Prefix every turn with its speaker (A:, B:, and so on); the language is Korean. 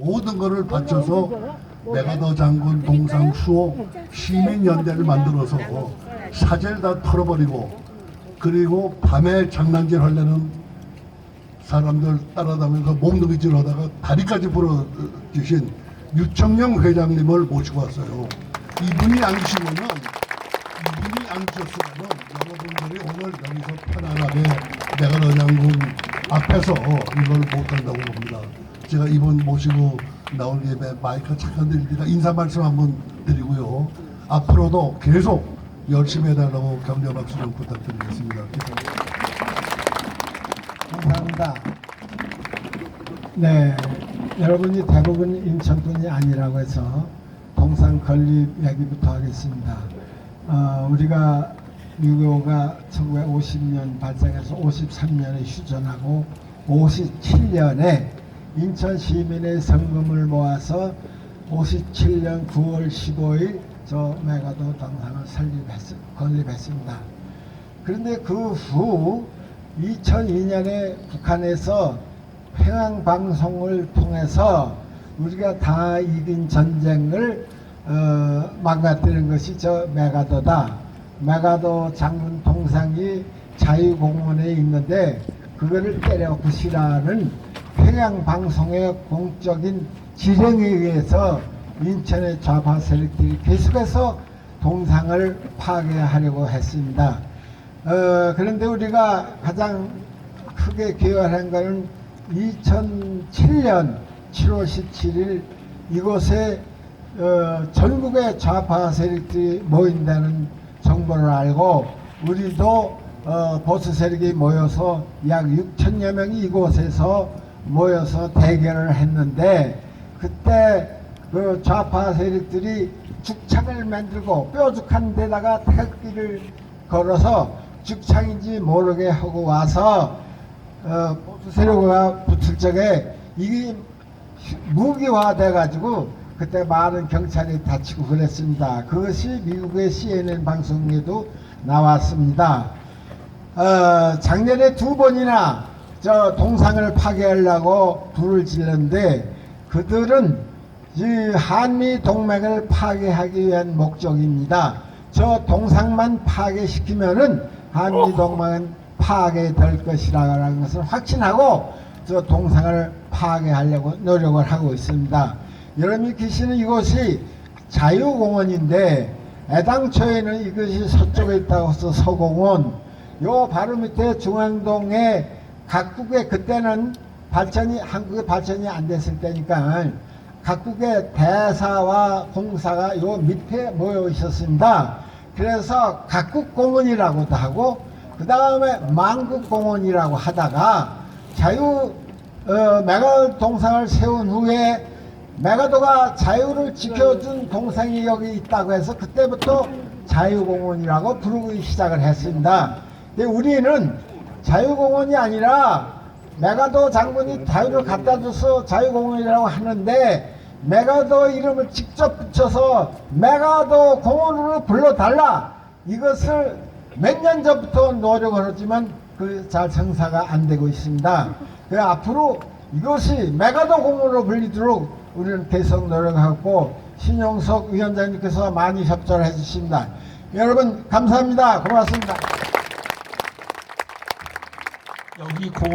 A: 모든 것을 바쳐서 메가더 장군 동상 수호 시민연대를 만들어서 사제를 다 털어버리고 그리고 밤에 장난질 하려는 사람들 따라다니면서 몽둥이질 하다가 다리까지 부러주신 유청영 회장님을 모시고 왔어요. 이분이 안 계시면은 이분이 안 계셨으면 여러분들이 오늘 여기서 편안하게 내가 장군 앞에서 이걸 못한다고 봅니다. 제가 이분 모시고 나올 예배 마이크 잠깐 드리니까 인사 말씀 한번 드리고요. 앞으로도 계속 열심히 해달라고 격려 박수 좀 부탁드리겠습니다.
B: 감사합니다. 네, 여러분이 대부분 인천분이 아니라고 해서 동상 건립 얘기부터 하겠습니다. 어, 우리가 유교가 1950년 발생해서 53년에 휴전하고 57년에 인천 시민의 성금을 모아서 57년 9월 15일 저 메가도 동상을 설립했, 건립했습니다. 그런데 그 후 2002년에 북한에서 평양 방송을 통해서 우리가 다 이긴 전쟁을 어, 망가뜨린 것이 저 메가도다. 메가도 장군 동상이 자유공원에 있는데 그거를 때려 부시라는 평양 방송의 공적인 지령에 의해서 인천의 좌파 세력들이 계속해서 동상을 파괴하려고 했습니다. 어, 그런데 우리가 가장 크게 기여한 것은 2007년 7월 17일 이곳에 어, 전국의 좌파 세력들이 모인다는 정보를 알고 우리도 어, 보수 세력이 모여서 약 6천여 명이 이곳에서 모여서 대결을 했는데 그때 그 좌파 세력들이 죽창을 만들고 뾰족한 데다가 태극기를 걸어서 죽창인지 모르게 하고 와서 어, 세력과 붙을 적에 이게 무기화돼 가지고 그때 많은 경찰이 다치고 그랬습니다. 그것이 미국의 CNN 방송에도 나왔습니다. 어, 작년에 두 번이나 저 동상을 파괴하려고 불을 질렀는데 그들은 이 한미 동맹을 파괴하기 위한 목적입니다. 저 동상만 파괴시키면은 한미 동맹은 파괴될 것이라는 것을 확신하고 저 동상을 파괴하려고 노력을 하고 있습니다. 여러분이 계시는 이곳이 자유공원인데 애당초에는 이것이 서쪽에 있다고 해서 서공원 요 바로 밑에 중앙동에 각국의 그때는 발전이 한국의 발전이 안 됐을 때니까 각국의 대사와 공사가 요 밑에 모여 있었습니다. 그래서 각국 공원이라고도 하고 그 다음에 만국 공원이라고 하다가 자유 어, 메가 동상을 세운 후에 메가도가 자유를 지켜준 동상이 여기 있다고 해서 그때부터 자유공원이라고 부르기 시작을 했습니다. 근데 우리는 자유공원이 아니라 메가도 장군이 자유를 갖다 줘서 자유공원이라고 하는데 메가도 이름을 직접 붙여서 메가도 공원으로 불러달라 이것을 몇 년 전부터 노력을 했지만 그 잘 성사가 안 되고 있습니다. 그 앞으로 이것이 메가도 공원으로 불리도록 우리는 계속 노력하고 신용석 위원장님께서 많이 협조를 해주십니다. 여러분 감사합니다. 고맙습니다.
C: 여기 고